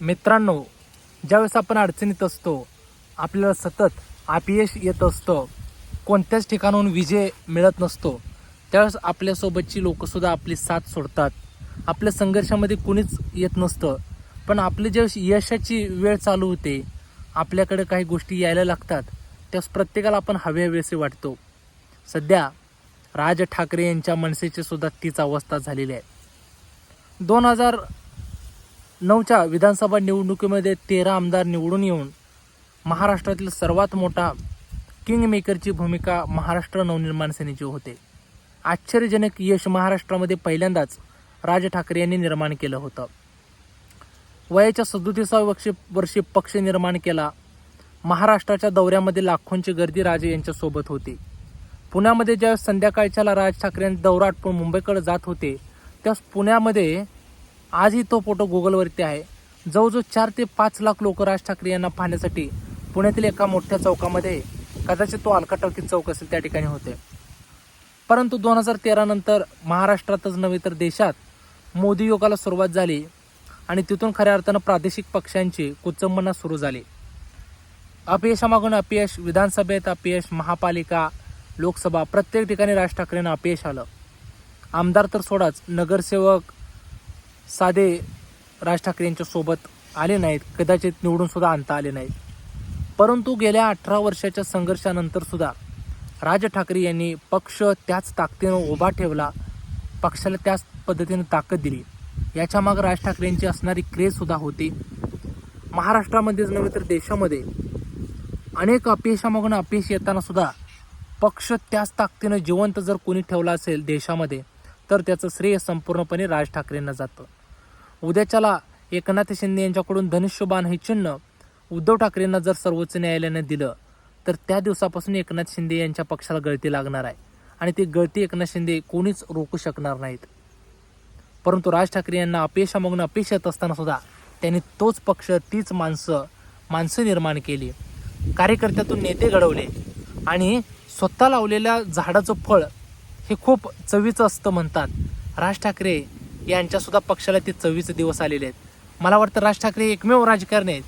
मित्रांनो ज्यावेळेस आपण अडचणीत असतो आपल्याला सतत अपयश येत असतं. कोणत्याच ठिकाणाहून विजय मिळत नसतो. त्यावेळेस आपल्यासोबतची लोकंसुद्धा आपली साथ सोडतात. आपल्या संघर्षामध्ये कुणीच येत नसतं. पण आपली ज्यावेळेस यशाची वेळ चालू होते आपल्याकडे काही गोष्टी यायला लागतात त्यावेळेस प्रत्येकाला आपण हवे हवेसे वाटतो. सध्या राज ठाकरे यांच्या मनसेची सुद्धा तीच अवस्था झालेली आहे. दोन हजार नऊच्या विधानसभा निवडणुकीमध्ये तेरा आमदार निवडून येऊन महाराष्ट्रातील सर्वात मोठा किंग मेकरची भूमिका महाराष्ट्र नवनिर्माण सेनेची होते. आश्चर्यजनक यश महाराष्ट्रामध्ये पहिल्यांदाच राज ठाकरे यांनी निर्माण केलं होतं. वयाच्या सदोतीसाव्या वर्षी वर्षी पक्ष निर्माण केला. महाराष्ट्राच्या दौऱ्यामध्ये लाखोंची गर्दी राजे यांच्यासोबत होती. पुण्यामध्ये ज्यावेळेस संध्याकाळच्याला राज ठाकरे यांचा दौरा आटपून मुंबईकडे जात होते त्यावेळेस पुण्यामध्ये आजही तो फोटो गुगलवरती आहे. जवळजवळ चार ते पाच लाख लोक राज ठाकरे यांना पाहण्यासाठी पुण्यातील एका मोठ्या चौकामध्ये कदाचित तो अलका चौक असेल त्या ठिकाणी होते. परंतु दोन हजार तेरा नंतर महाराष्ट्रातच नव्हे तर देशात मोदी युगाला सुरुवात झाली आणि तिथून खऱ्या अर्थानं प्रादेशिक पक्षांची कुचंबना सुरू झाली. अपयशामागून अपयश विधानसभेत अपयश महापालिका लोकसभा प्रत्येक ठिकाणी राज ठाकरेंना अपयश आलं. आमदार तर सोडाच नगरसेवक साधे राज ठाकरे यांच्यासोबत आले नाहीत कदाचित निवडून सुद्धा आणता आले नाहीत. परंतु गेल्या अठरा वर्षाच्या संघर्षानंतर सुद्धा राज ठाकरे यांनी पक्ष त्याच ताकदीनं उभा ठेवला पक्षाला त्याच पद्धतीनं ताकद दिली. याच्यामागं राज ठाकरे यांची असणारी क्रेजसुद्धा होती. महाराष्ट्रामध्येच नव्हे तर देशामध्ये अनेक अपयशामागून अपयश येतानासुद्धा पक्ष त्याच ताकदीनं जिवंत जर कोणी ठेवला असेल देशामध्ये तर त्याचं श्रेय संपूर्णपणे राज ठाकरेंना जातं. उद्याच्याला एकनाथ शिंदे यांच्याकडून धनुष्यबाण हे चिन्ह उद्धव ठाकरेंना जर सर्वोच्च न्यायालयाने दिलं तर त्या दिवसापासून एकनाथ शिंदे यांच्या पक्षाला गळती लागणार आहे. आणि ती गळती एकनाथ शिंदे कोणीच रोखू शकणार नाहीत. परंतु राज ठाकरे यांना अपयशामागून अपयश येत असताना सुद्धा त्यांनी तोच पक्ष तीच माणसं माणसं निर्माण केली. कार्यकर्त्यातून नेते घडवले. आणि स्वतः लावलेल्या झाडाचं फळ हे खूप चवीचं असतं म्हणतात. राज ठाकरे यांच्या सुद्धा पक्षाला ते चवीचे दिवस आलेले आहेत. मला वाटतं राज ठाकरे एकमेव राजकारणी आहेत.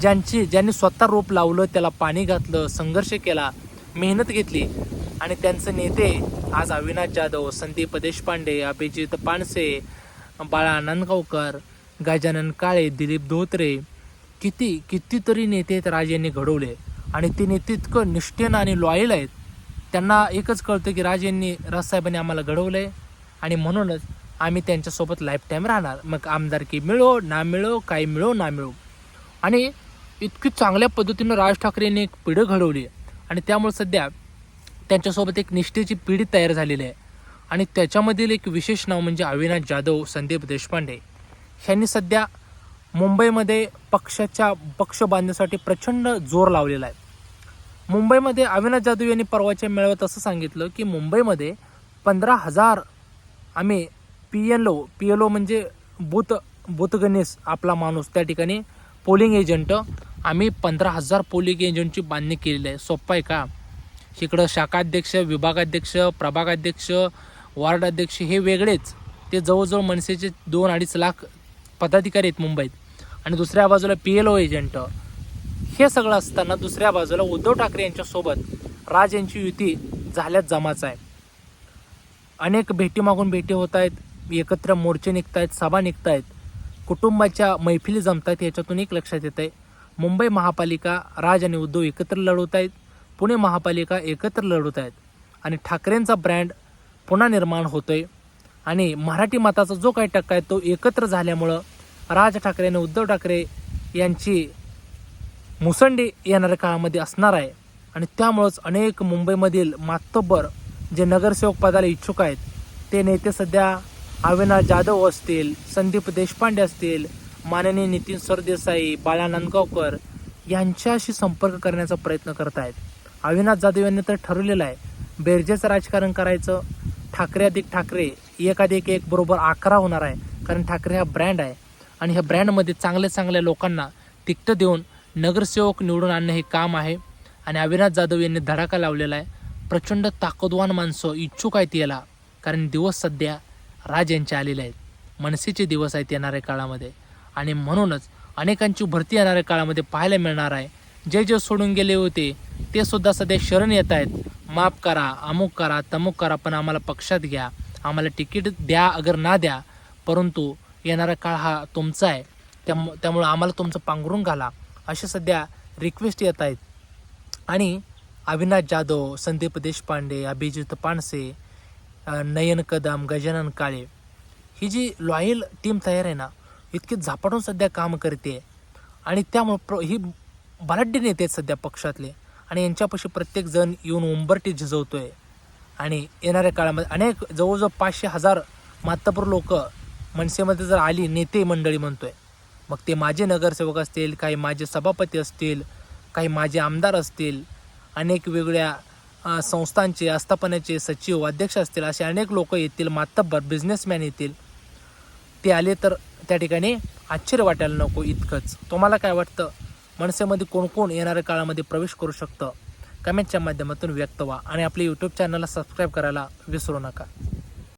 ज्यांची ज्यांनी स्वतः रोप लावलं त्याला पाणी घातलं संघर्ष केला मेहनत घेतली. आणि त्यांचे नेते आज अविनाश जाधव संदीप देशपांडे अभिजित पानसे बाळा नांदगावकर गजानन काळे दिलीप धोत्रे किती कितीतरी नेते आहेत राज यांनी घडवले. आणि ते नेते इतकं निष्ठेनं आणि लॉयल आहेत. त्यांना एकच कळतं की राज यांनी राजसाहेबांनी आम्हाला घडवलं आहे आणि म्हणूनच आम्ही त्यांच्यासोबत लाईफ टाईम राहणार. मग आमदारकी मिळो ना मिळो काही मिळो ना मिळो. आणि इतकी चांगल्या पद्धतीनं राज ठाकरेंनी एक पिढी घडवली आणि त्यामुळे सध्या त्यांच्यासोबत एक निष्ठेची पिढी तयार झालेली आहे. आणि त्याच्यामधील एक विशेष नाव म्हणजे अविनाश जाधव संदीप देशपांडे. ह्यांनी सध्या मुंबईमध्ये पक्षाच्या पक्ष बांधण्यासाठी प्रचंड जोर लावलेला आहे. मुंबईमध्ये अविनाश जाधव यांनी परवाच्या मेळाव्यात असं सांगितलं की मुंबईमध्ये पंधरा हजार आम्ही P L O P L O म्हणजे बूथ बूथगणेश आपला माणूस. त्या ठिकाणी पोलिंग एजंट आम्ही पंधरा हजार पोलिंग एजंटची बांधणी केलेली आहे. सोप्पं आहे का? इकडं शाखाध्यक्ष विभागाध्यक्ष प्रभागाध्यक्ष वार्ड अध्यक्ष हे वेगळेच. ते जवळजवळ मनसेचे दोन अडीच लाख पदाधिकारी आहेत मुंबईत. आणि दुसऱ्या बाजूला पी एल ओ एजंट हे सगळं असताना दुसऱ्या बाजूला उद्धव ठाकरे यांच्यासोबत राज यांची युती झाल्याच जमाच आहे. अनेक भेटी मागून भेटी होत आहेत. एकत्र मोर्चे निघत आहेत सभा निघत आहेत कुटुंबाच्या मैफिली जमत आहेत याच्यातून एक लक्षात येत आहे मुंबई महापालिका राज आणि उद्धव एकत्र लढवत आहेत पुणे महापालिका एकत्र लढवत आहेत आणि ठाकरेंचा ब्रँड पुन्हा निर्माण आहे आणि मराठी मताचा जो काही टक्का आहे तो एकत्र झाल्यामुळं राज ठाकरे आणि उद्धव ठाकरे यांची मुसंडी येणाऱ्या काळामध्ये असणार आहे. आणि त्यामुळंच अनेक मुंबईमधील मातब्बर जे नगरसेवक पदाला इच्छुक आहेत ते नेते सध्या अविनाश जाधव असतील संदीप देशपांडे असतील माननीय नितीन सरदेसाई बाळा नांदगावकर यांच्याशी संपर्क करण्याचा प्रयत्न करत आहेत अविनाश जाधव यांनी तर ठरवलेलं आहे बेरजेचं राजकारण करायचं. ठाकरे अधिक ठाकरे एकाधिक एक बरोबर अकरा होणार आहे कारण ठाकरे हा ब्रँड आहे. आणि ह्या ब्रँडमध्ये चांगल्या चांगल्या लोकांना तिकटं देऊन नगरसेवक निवडून आणणं हे काम आहे. आणि अविनाश जाधव यांनी धडाका लावलेला आहे प्रचंड ताकदवान माणसं इच्छुक आहेत याला कारण दिवस सध्या राज यांचे आलेले आहेत. मनसेचे दिवस आहेत येणाऱ्या काळामध्ये. आणि म्हणूनच अनेकांची भरती येणाऱ्या काळामध्ये पाहायला मिळणार आहे. जे जे सोडून गेले होते ते सुद्धा सध्या शरण येत आहेत. माफ करा अमुक करा तमुक करा पण आम्हाला पक्षात घ्या. आम्हाला तिकीट द्या अगर ना द्या. परंतु येणारा काळ हा तुमचा आहे. त्यामुळं आम्हाला तुमचं पांघरून घाला. असे सध्या रिक्वेस्ट येत आहेत. आणि अविनाश जाधव संदीप देशपांडे अभिजित पानसे नयन कदम गजानन काळे. ही जी लॉयल टीम तयार आहे ना इतकी झपाटून सध्या काम करते. आणि त्यामुळं प्र ही बलाढ्य नेते आहेत सध्या पक्षातले. आणि यांच्यापाशी प्रत्येकजण येऊन उंबरटी झिजवतोय. आणि येणाऱ्या काळामध्ये अनेक जवळजवळ पाचशे हजार मातपूर लोक मनसेमध्ये जर आली नेते मंडळी म्हणतो आहे मग ते माझे नगरसेवक असतील काही माझे सभापती असतील काही माझे आमदार असतील अनेक वेगळ्या संस्थांचे आस्थापनाचे सचिव अध्यक्ष असतील असे अनेक लोक येतील मातब्बर बिझनेसमॅन येतील. ते आले तर त्या ठिकाणी आश्चर्य वाटायला नको इतकंच. तुम्हाला काय वाटतं? मनसेमध्ये कोण कोण येणाऱ्या काळामध्ये प्रवेश करू शकतं? कमेंटच्या माध्यमातून व्यक्त व्हा आणि आपल्या यूट्यूब चॅनलला सबस्क्राईब करायला विसरू नका.